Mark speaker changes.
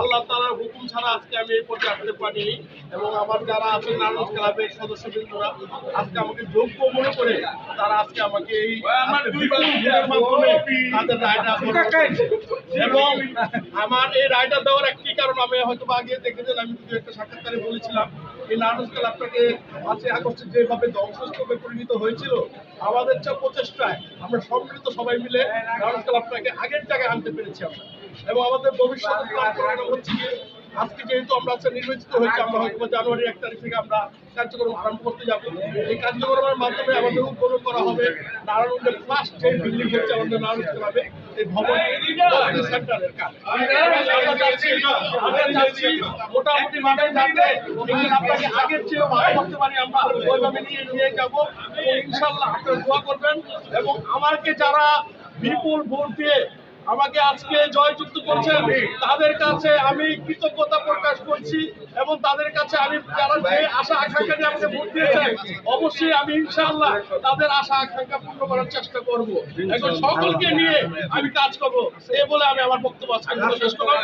Speaker 1: আল্লাহ তালার হুকুম ছাড়া আজকে আমি এই পর্যায়ে আসতে পারিনি এবং আমার যারা আছেন নারায়ণ ক্লাবের সদস্যবৃন্দরা আজকে আমাকে যোগ্য মনে করে তারা আজকে আমাকে এই তাদের রায়টা এবং আমার এই রায়টা দেওয়ার একটি কারণ আমি হয়তো আগে দেখেছেন আমি কিছু একটা সাক্ষাৎকারে বলেছিলাম এই নারায়ণ ক্লাবটাকে পাঁচই আগস্টে যেভাবে ধ্বংসস্তূপে পরিণত হয়েছিল আমাদের যে প্রচেষ্টায় আমরা সম্মিলিত সবাই মিলে নারায়ণ ক্লাবটাকে আগের জায়গায় আনতে পেরেছি আমরা। এবং আমাদের ভবিষ্যৎ আজকে যেহেতু আমরা আজকে নির্বাচিত হয়েছে, আমরা হয়তো জানুয়ারি এক তারিখ থেকে আমরা কার্যক্রম আরম্ভ করতে যাব। এই কার্যক্রমের মাধ্যমে আমাদের উদ্বোধন করা হবে নারায়ণগঞ্জের ফার্স্ট যে বিল্ডিং হচ্ছে আমাদের নারায়ণ ক্লাবে এই ভবন এবং আমাকে যারা বিপুল ভোট দিয়ে আমাকে আজকে জয়যুক্ত করছেন। তাদের কাছে আমি কৃতজ্ঞতা প্রকাশ করছি এবং তাদের কাছে আমি যারা যে আশা আকাঙ্ক্ষা নিয়ে আমাকে ভোট দিয়েছেন অবশ্যই আমি ইনশাআল্লাহ তাদের আশা আকাঙ্ক্ষা পূর্ণ করার চেষ্টা করব। এখন সকলকে নিয়ে আমি কাজ করব। এ বলে আমি আমার বক্তব্য শেষ করলাম।